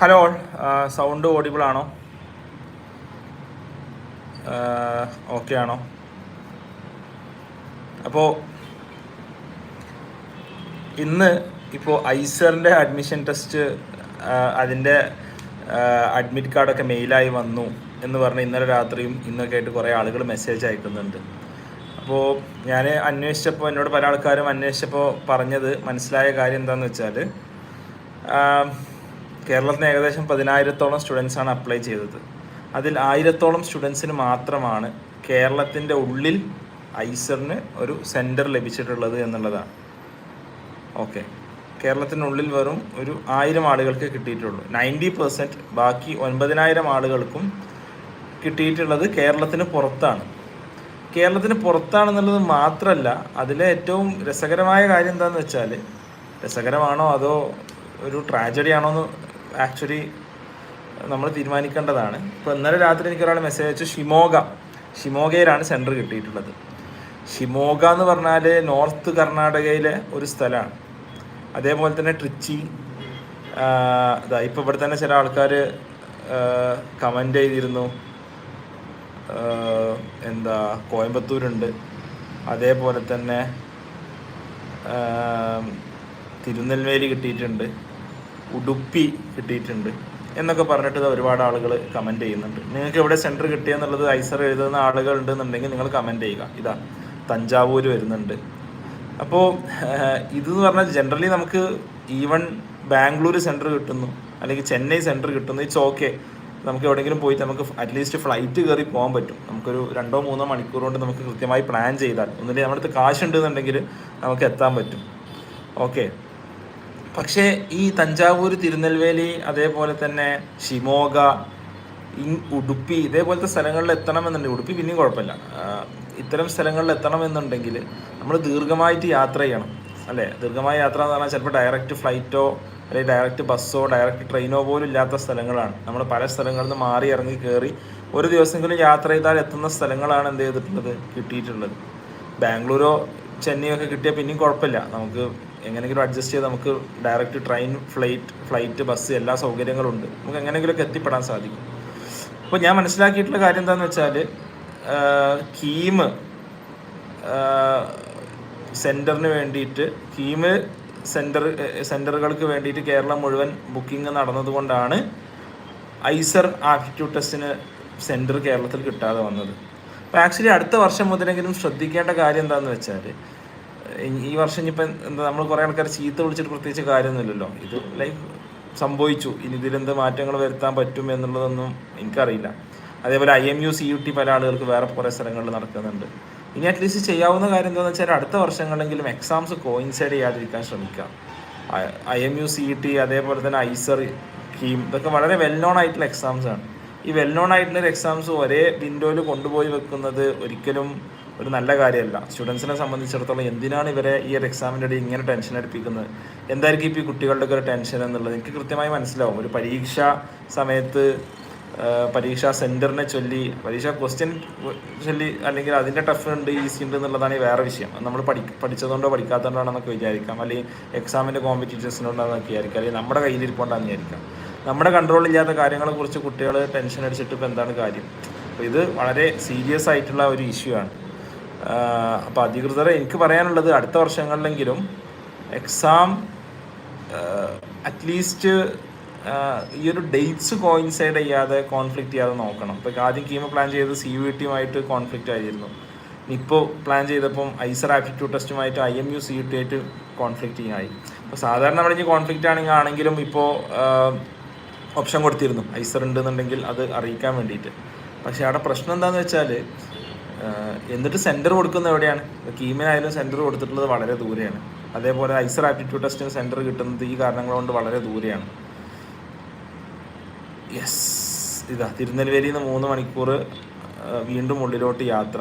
Hello sound audible ആണോ? Okay ആണോ? അപ്പോൾ ഇന്ന് ഇപ്പോൾ ഐസറിന്റെ അഡ്മിഷൻ ടെസ്റ്റ് അതിന്റെ അഡ്മിറ്റ് കാർഡൊക്കെ മെയിലായി വന്നു എന്ന് പറഞ്ഞ് ഇന്നലെ രാത്രിയും ഇന്നൊക്കെ ആയിട്ട് കുറേ ആളുകൾ മെസ്സേജ് അയക്കുന്നുണ്ട്. അപ്പോൾ ഞാൻ അന്വേഷിച്ചപ്പോൾ എന്നോട് പല ആൾക്കാരും അന്വേഷിച്ചപ്പോൾ പറഞ്ഞത് മനസ്സിലായ കാര്യം എന്താണെന്ന് വെച്ചാൽ കേരളത്തിന് ഏകദേശം പതിനായിരത്തോളം സ്റ്റുഡൻസാണ് അപ്ലൈ ചെയ്തത്. അതിൽ ആയിരത്തോളം സ്റ്റുഡൻസിന് മാത്രമാണ് കേരളത്തിന്റെ ഉള്ളിൽ ഐസറിന് ഒരു സെന്റർ ലഭിച്ചിട്ടുള്ളത് എന്നുള്ളതാണ്. ഓക്കെ കേരളത്തിനുള്ളിൽ വെറും ഒരു ആയിരം ആളുകൾക്ക് കിട്ടിയിട്ടുള്ളൂ. നയന്റി പെർസെന്റ് ബാക്കി ഒൻപതിനായിരം ആളുകൾക്കും കിട്ടിയിട്ടുള്ളത് കേരളത്തിന് പുറത്താണ്. കേരളത്തിന് പുറത്താണെന്നുള്ളത് മാത്രമല്ല അതിലെ ഏറ്റവും രസകരമായ കാര്യം എന്താണെന്ന് വെച്ചാൽ രസകരമാണോ അതോ ഒരു ട്രാജഡി ആണോ എന്ന് ആക്ച്വലി നമ്മൾ തീരുമാനിക്കേണ്ടതാണ്. ഇപ്പോൾ ഇന്നലെ രാത്രി എനിക്ക് ഒരാൾ മെസ്സേജ് അയച്ചു ഷിമോഗ. ഷിമോഗയിലാണ് സെന്റർ കിട്ടിയിട്ടുള്ളത്. ഷിമോഗ എന്ന് പറഞ്ഞാൽ നോർത്ത് കർണാടകയിലെ ഒരു സ്ഥലമാണ്. അതേപോലെ തന്നെ ട്രിച്ചി അതാ ഇപ്പോൾ ഇവിടെ തന്നെ ചില ആൾക്കാർ കമന്റ് ചെയ്തിരുന്നു. എന്താ കോയമ്പത്തൂരുണ്ട്. അതേപോലെ തന്നെ തിരുനെൽവേലി കിട്ടിയിട്ടുണ്ട്. ഉടുപ്പി കിട്ടിയിട്ടുണ്ട് എന്നൊക്കെ പറഞ്ഞിട്ട് ഒരുപാട് ആളുകൾ കമന്റ് ചെയ്യുന്നുണ്ട്. നിങ്ങൾക്ക് എവിടെ സെന്റർ കിട്ടിയെന്നുള്ളത് ഐസർ എഴുതുന്ന ആളുകൾ ഉണ്ടെന്നുണ്ടെങ്കിൽ നിങ്ങൾ കമന്റ് ചെയ്യുക. ഇതാ തഞ്ചാവൂർ വരുന്നുണ്ട്. അപ്പോൾ ഇതെന്ന് പറഞ്ഞാൽ ജനറലി നമുക്ക് ഈവൺ ബാംഗ്ലൂർ സെന്റർ കിട്ടുന്നു അല്ലെങ്കിൽ ചെന്നൈ സെന്റർ കിട്ടുന്നു ഇറ്റ്സ് ഓക്കെ നമുക്ക് എവിടെയെങ്കിലും പോയിട്ട് നമുക്ക് അറ്റ്ലീസ്റ്റ് ഫ്ലൈറ്റ് കയറി പോകാൻ പറ്റും. നമുക്കൊരു രണ്ടോ മൂന്നോ മണിക്കൂർ കൊണ്ട് നമുക്ക് കൃത്യമായി പ്ലാൻ ചെയ്താൽ. ഒന്നില്ലെങ്കിൽ നമ്മുടെ അടുത്ത് കാശ് ഉണ്ടെന്നുണ്ടെങ്കിൽ നമുക്ക് എത്താൻ പറ്റും. ഓക്കെ പക്ഷേ ഈ തഞ്ചാവൂർ തിരുനെൽവേലി അതേപോലെ തന്നെ ഷിമോഗ ഉടുപ്പി ഇതേപോലത്തെ സ്ഥലങ്ങളിൽ എത്തണമെന്നുണ്ടെങ്കിൽ ഉടുപ്പി പിന്നെയും കുഴപ്പമില്ല. ഇത്തരം സ്ഥലങ്ങളിൽ എത്തണമെന്നുണ്ടെങ്കിൽ നമ്മൾ ദീർഘമായിട്ട് യാത്ര ചെയ്യണം അല്ലേ? ദീർഘമായ യാത്ര എന്ന് പറഞ്ഞാൽ ചിലപ്പോൾ ഡയറക്റ്റ് ഫ്ലൈറ്റോ അല്ലെങ്കിൽ ഡയറക്റ്റ് ബസ്സോ ഡയറക്റ്റ് ട്രെയിനോ പോലും ഇല്ലാത്ത സ്ഥലങ്ങളാണ്. നമ്മൾ പല സ്ഥലങ്ങളിൽ നിന്ന് മാറി ഇറങ്ങി കയറി ഒരു ദിവസമെങ്കിലും യാത്ര ചെയ്താൽ എത്തുന്ന സ്ഥലങ്ങളാണ് എന്ത് ചെയ്തിട്ടുള്ളത്? കിട്ടിയിട്ടുള്ളത്. ബാംഗ്ലൂരോ ചെന്നൈയോ ഒക്കെ കിട്ടിയാൽ പിന്നെയും കുഴപ്പമില്ല. നമുക്ക് എങ്ങനെയെങ്കിലും അഡ്ജസ്റ്റ് ചെയ്ത് നമുക്ക് direct train flight flight bus എല്ലാ സൗകര്യങ്ങളും ഉണ്ട് നമുക്ക് എങ്ങനെയെങ്കിലുമൊക്കെ എത്തിപ്പെടാൻ സാധിക്കും. അപ്പോൾ ഞാൻ മനസ്സിലാക്കിയിട്ടുള്ള കാര്യം എന്താണെന്ന് വെച്ചാൽ കീം സെന്ററിന് വേണ്ടിയിട്ട് കീമ് സെന്റർ സെന്ററുകൾക്ക് വേണ്ടിയിട്ട് കേരളം മുഴുവൻ ബുക്കിംഗ് നടന്നതുകൊണ്ടാണ് ഐസർ ആപ്റ്റിറ്റ്യൂഡ് ടെസ്റ്റിന് സെന്റർ കേരളത്തിൽ കിട്ടാതെ വന്നത്. അപ്പോൾ ആക്ച്വലി അടുത്ത വർഷം മുതലെങ്കിലും ശ്രദ്ധിക്കേണ്ട കാര്യം എന്താണെന്ന് വെച്ചാൽ ഈ വർഷം ഇനിയിപ്പം എന്താ നമ്മൾ കുറേ ആൾക്കാർ ചീത്ത വിളിച്ചിട്ട് പ്രത്യേകിച്ച് കാര്യമൊന്നുമില്ലല്ലോ. ഇത് ലൈഫ് സംഭവിച്ചു. ഇനി ഇതിലെന്ത് മാറ്റങ്ങൾ വരുത്താൻ പറ്റും എന്നുള്ളതൊന്നും എനിക്കറിയില്ല. അതേപോലെ I M U C U T പല ആളുകൾക്ക് വേറെ കുറേ സ്ഥലങ്ങളിൽ നടക്കുന്നുണ്ട്. ഇനി അറ്റ്ലീസ്റ്റ് ചെയ്യാവുന്ന കാര്യം എന്താണെന്ന് വെച്ചാൽ അടുത്ത വർഷങ്ങളിലെങ്കിലും എക്സാംസ് കോയിൻസൈഡ് ചെയ്യാതിരിക്കാൻ ശ്രമിക്കുക. I M U C T അതേപോലെ തന്നെ ഐസർ കീം ഇതൊക്കെ വളരെ വെൽ നോൺ ആയിട്ടുള്ള എക്സാംസ് ആണ്. ഈ വെൽ നോൺ ആയിട്ടുള്ള എക്സാംസ് ഒരേ വിൻഡോയിൽ കൊണ്ടുപോയി വെക്കുന്നത് ഒരിക്കലും ഒരു നല്ല കാര്യമല്ല. സ്റ്റുഡൻസിനെ സംബന്ധിച്ചിടത്തോളം എന്തിനാണ് ഇവരെ ഈ ഒരു എക്സാമിന്റെ ഇടയിൽ ഇങ്ങനെ ടെൻഷൻ അടുപ്പിക്കുന്നത്? എന്തായിരിക്കും ഇപ്പോൾ ഈ കുട്ടികളുടെ ഒക്കെ ഒരു ടെൻഷൻ എന്നുള്ളത്? എനിക്ക് കൃത്യമായി മനസ്സിലാവും. ഒരു പരീക്ഷ സമയത്ത് പരീക്ഷാ സെന്ററിനെ ചൊല്ലി പരീക്ഷാ ക്വസ്റ്റ്യൻ ചൊല്ലി അല്ലെങ്കിൽ അതിന്റെ ടഫ് ഉണ്ട് ഈസി ഉണ്ട് എന്നുള്ളതാണ് വേറെ വിഷയം. നമ്മൾ പഠി പഠിച്ചതുകൊണ്ടോ പഠിക്കാത്തതുകൊണ്ടാണെന്നൊക്കെ വിചാരിക്കാം. അല്ലെങ്കിൽ എക്സാമിന്റെ കോമ്പറ്റീറ്റേഴ്സിനോടാണെന്നൊക്കെ വിചാരിക്കാം. അല്ലെങ്കിൽ നമ്മുടെ കയ്യിലിരിപ്പോണ്ടാന്ന് വിചാരിക്കാം. നമ്മുടെ കൺട്രോൾ കൺട്രോളില്ലാത്ത കാര്യങ്ങളെക്കുറിച്ച് കുട്ടികൾ ടെൻഷൻ അടിച്ചിട്ട് ഇപ്പോൾ എന്താണ് കാര്യം? അപ്പോൾ ഇത് വളരെ സീരിയസ് ആയിട്ടുള്ള ഒരു ഇഷ്യൂ ആണ്. അപ്പോൾ അധികൃതർ എനിക്ക് പറയാനുള്ളത് അടുത്ത വർഷങ്ങളിലെങ്കിലും എക്സാം അറ്റ്ലീസ്റ്റ് ഈ ഒരു ഡേറ്റ്സ് കോയിൻസൈഡ് ചെയ്യാതെ കോൺഫ്ലിക്റ്റ് ചെയ്യാതെ നോക്കണം. ഇപ്പോൾ ആദ്യം കീമ പ്ലാൻ ചെയ്ത് സി യു ടിയുമായിട്ട് കോൺഫ്ലിക്റ്റ് ആയിരുന്നു. ഇപ്പോൾ പ്ലാൻ ചെയ്തപ്പം IISER aptitude ടെസ്റ്റുമായിട്ട് I M U C U T ആയിട്ട് കോൺഫ്ലിക്റ്റിംഗ് ആയി അപ്പോൾ സാധാരണ നമ്മൾ ഇനി കോൺഫ്ലിക്റ്റ് ആണെങ്കിൽ ആണെങ്കിലും ഇപ്പോൾ ഓപ്ഷൻ കൊടുത്തിരുന്നു. ഐസർ ഉണ്ടെന്നുണ്ടെങ്കിൽ അത് അറിയിക്കാൻ വേണ്ടിയിട്ട്. പക്ഷേ അവിടെ പ്രശ്നം എന്താണെന്ന് വെച്ചാൽ എന്നിട്ട് സെന്റർ കൊടുക്കുന്നത് എവിടെയാണ്? കീമിനായാലും സെന്റർ കൊടുത്തിട്ടുള്ളത് വളരെ ദൂരെയാണ്. അതേപോലെ ഐസർ ആപ്റ്റിറ്റ്യൂഡ് ടെസ്റ്റിന് സെന്റർ കിട്ടുന്നത് ഈ കാരണങ്ങൾ കൊണ്ട് വളരെ ദൂരെയാണ്. യെസ് ഇതാ തിരുനെൽവേലിയിൽ നിന്ന് മൂന്ന് മണിക്കൂർ വീണ്ടും ഉള്ളിലോട്ട് യാത്ര.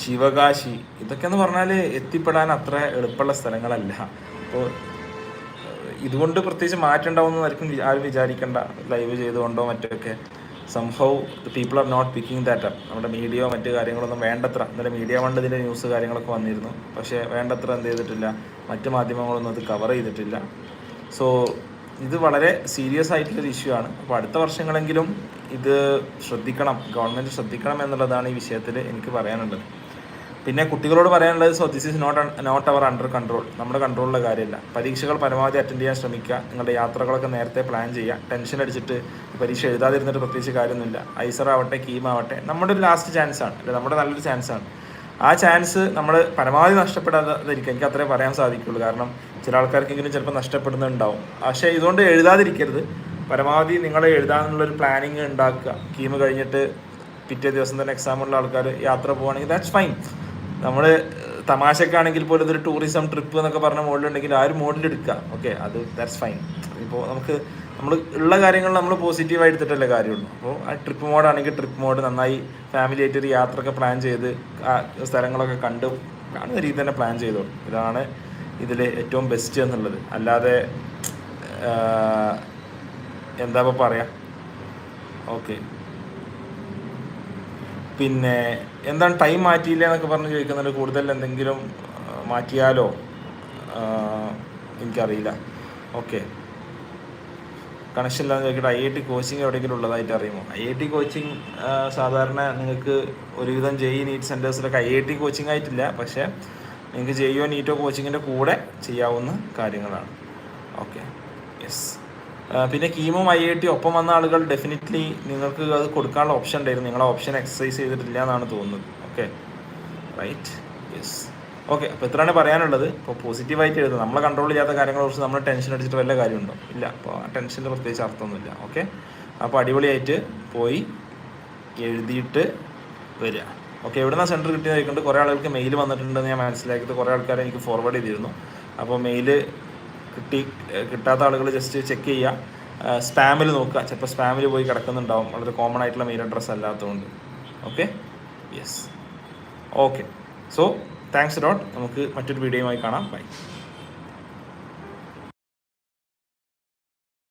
ശിവകാശി ഇതൊക്കെ എന്ന് പറഞ്ഞാൽ എത്തിപ്പെടാൻ അത്ര എളുപ്പമുള്ള സ്ഥലങ്ങളല്ല. അപ്പോൾ ഇതുകൊണ്ട് പ്രത്യേകിച്ച് മാറ്റം ഉണ്ടാവുമെന്നായിരിക്കും ആരും വിചാരിക്കേണ്ട. ലൈവ് ചെയ്തുകൊണ്ടോ മറ്റൊക്കെ. സംഭവ് people are not picking that up നമ്മുടെ മീഡിയയോ മറ്റു കാര്യങ്ങളൊന്നും വേണ്ടത്ര. ഇന്നലെ മീഡിയ വണ്ട് ഇതിന്റെ ന്യൂസ് കാര്യങ്ങളൊക്കെ വന്നിരുന്നു. പക്ഷേ വേണ്ടത്ര എന്ത് ചെയ്തിട്ടില്ല. മറ്റു മാധ്യമങ്ങളൊന്നും അത് കവർ ചെയ്തിട്ടില്ല. സോ ഇത് വളരെ സീരിയസ് ആയിട്ടുള്ളൊരു ഇഷ്യൂ ആണ്. അപ്പോൾ അടുത്ത വർഷങ്ങളെങ്കിലും ഇത് ശ്രദ്ധിക്കണം. ഗവൺമെന്റ് ശ്രദ്ധിക്കണം എന്നുള്ളതാണ് ഈ വിഷയത്തിൽ എനിക്ക് പറയാനുള്ളത്. പിന്നെ കുട്ടികളോട് പറയാനുള്ളത് so this is not not our under control നമ്മുടെ കൺട്രോളിലെ കാര്യമില്ല. പരീക്ഷകൾ പരമാവധി അറ്റൻഡ് ചെയ്യാൻ ശ്രമിക്കുക. നിങ്ങളുടെ യാത്രകളൊക്കെ നേരത്തെ പ്ലാൻ ചെയ്യുക. ടെൻഷൻ അടിച്ചിട്ട് പരീക്ഷ എഴുതാതിരുന്നിട്ട് പ്രത്യേകിച്ച് കാര്യമൊന്നുമില്ല. ഐസർ ആവട്ടെ കീം ആവട്ടെ നമ്മുടെ ഒരു ലാസ്റ്റ് ചാൻസ് ആണ്. അല്ലെ? നമ്മുടെ നല്ലൊരു ചാൻസ് ആണ്. ആ ചാൻസ് നമ്മൾ പരമാവധി നഷ്ടപ്പെടാതിരിക്കുക. എനിക്ക് അത്രേ പറയാൻ സാധിക്കുള്ളൂ. കാരണം ചില ആൾക്കാർക്കെങ്കിലും ചിലപ്പോൾ നഷ്ടപ്പെടുന്നുണ്ടാവും. പക്ഷേ ഇതുകൊണ്ട് എഴുതാതിരിക്കരുത്. പരമാവധി നിങ്ങൾ എഴുതാനുള്ളൊരു പ്ലാനിങ് ഉണ്ടാക്കുക. കീം കഴിഞ്ഞിട്ട് പിറ്റേ ദിവസം തന്നെ എക്സാമുള്ള ആൾക്കാർ യാത്ര പോവുകയാണെങ്കിൽ ദാറ്റ്സ് ഫൈൻ നമ്മൾ തമാശക്കാണെങ്കിൽ പോലും ഇതൊരു ടൂറിസം ട്രിപ്പ് എന്നൊക്കെ പറഞ്ഞ മോഡലുണ്ടെങ്കിൽ ആ ഒരു മോഡൽ എടുക്കുക. ഓക്കെ അത് ദാറ്റ്സ് ഫൈൻ ഇപ്പോൾ നമുക്ക് നമ്മൾ ഉള്ള കാര്യങ്ങൾ നമ്മൾ പോസിറ്റീവായി എടുത്തിട്ടല്ലേ കാര്യമുള്ളൂ. അപ്പോൾ ആ ട്രിപ്പ് മോഡാണെങ്കിൽ ട്രിപ്പ് മോഡ് നന്നായി ഫാമിലി ആയിട്ട് ഒരു യാത്രയൊക്കെ പ്ലാൻ ചെയ്ത് ആ സ്ഥലങ്ങളൊക്കെ കണ്ട് കാണുന്ന രീതി തന്നെ പ്ലാൻ ചെയ്തോളൂ. ഇതാണ് ഇതിൽ ഏറ്റവും ബെസ്റ്റ് എന്നുള്ളത്. അല്ലാതെ എന്താ ഇപ്പോൾ പറയാ? ഓക്കെ പിന്നെ എന്താണ് ടൈം മാറ്റിയില്ല എന്നൊക്കെ പറഞ്ഞ് ചോദിക്കുന്നുണ്ട് കൂടുതൽ എന്തെങ്കിലും മാറ്റിയാലോ? എനിക്കറിയില്ല. ഓക്കെ കണക്ഷൻ ഇല്ലാന്ന് ചോദിക്കട്ടെ. ഐ ഐ ടി കോച്ചിങ് എവിടെയെങ്കിലും ഉള്ളതായിട്ട് അറിയുമോ? ഐ ഐ ടി കോച്ചിങ് സാധാരണ നിങ്ങൾക്ക് ഒരുവിധം ജെഇ നീറ്റ് സെന്റേഴ്സിലൊക്കെ ഐ ഐ ടി കോച്ചിങ് ആയിട്ടില്ല. പക്ഷേ നിങ്ങൾക്ക് ജെയ്യോ നീറ്റോ കോച്ചിങ്ങിന്റെ കൂടെ ചെയ്യാവുന്ന കാര്യങ്ങളാണ്. ഓക്കെ യെസ് പിന്നെ കീമും ഐ ഐ ടി ഒപ്പം വന്ന ആളുകൾ ഡെഫിനറ്റ്ലി നിങ്ങൾക്ക് അത് കൊടുക്കാനുള്ള ഓപ്ഷൻ ഉണ്ടായിരുന്നു. നിങ്ങൾ ഓപ്ഷൻ എക്സസൈസ് ചെയ്തിട്ടില്ല എന്നാണ് തോന്നുന്നത്. ഓക്കെ റൈറ്റ് യെസ് ഓക്കെ അപ്പോൾ ഇത്രയാണ് പറയാനുള്ളത്. ഇപ്പോൾ പോസിറ്റീവായിട്ട് എഴുതുന്നത്. നമ്മളെ കൺട്രോൾ ചെയ്യാത്ത കാര്യങ്ങളെ കുറിച്ച് നമ്മൾ ടെൻഷൻ അടിച്ചിട്ട് വല്ല കാര്യമുണ്ടോ? ഇല്ല. അപ്പോൾ ആ ടെൻഷന്റെ പ്രത്യേകിച്ച് അർത്ഥമൊന്നുമില്ല. ഓക്കെ അപ്പോൾ അടിപൊളിയായിട്ട് പോയി എഴുതിയിട്ട് വരിക. ഓക്കെ എവിടെ നിന്നാണ് സെന്റർ കിട്ടിയതായിക്കൊണ്ട് കുറേ ആളുകൾക്ക് മെയിൽ വന്നിട്ടുണ്ടെന്ന് ഞാൻ മനസ്സിലാക്കിയത് കുറേ ആൾക്കാരെ എനിക്ക് ഫോർവേഡ് ചെയ്തിരുന്നു. അപ്പോൾ മെയിൽ കിട്ടി കിട്ടാത്ത ആളുകൾ ജസ്റ്റ് ചെക്ക് ചെയ്യുക സ്പാമിൽ നോക്കുക ചിലപ്പോൾ സ്പാമിൽ പോയി കിടക്കുന്നുണ്ടാവും. വളരെ കോമൺ ആയിട്ടുള്ള മെയിൽ അഡ്രസ്സ് അല്ലാത്തതുകൊണ്ട് okay yes okay so thanks dot നമുക്ക് മറ്റൊരു വീഡിയോയുമായി കാണാം. ബൈ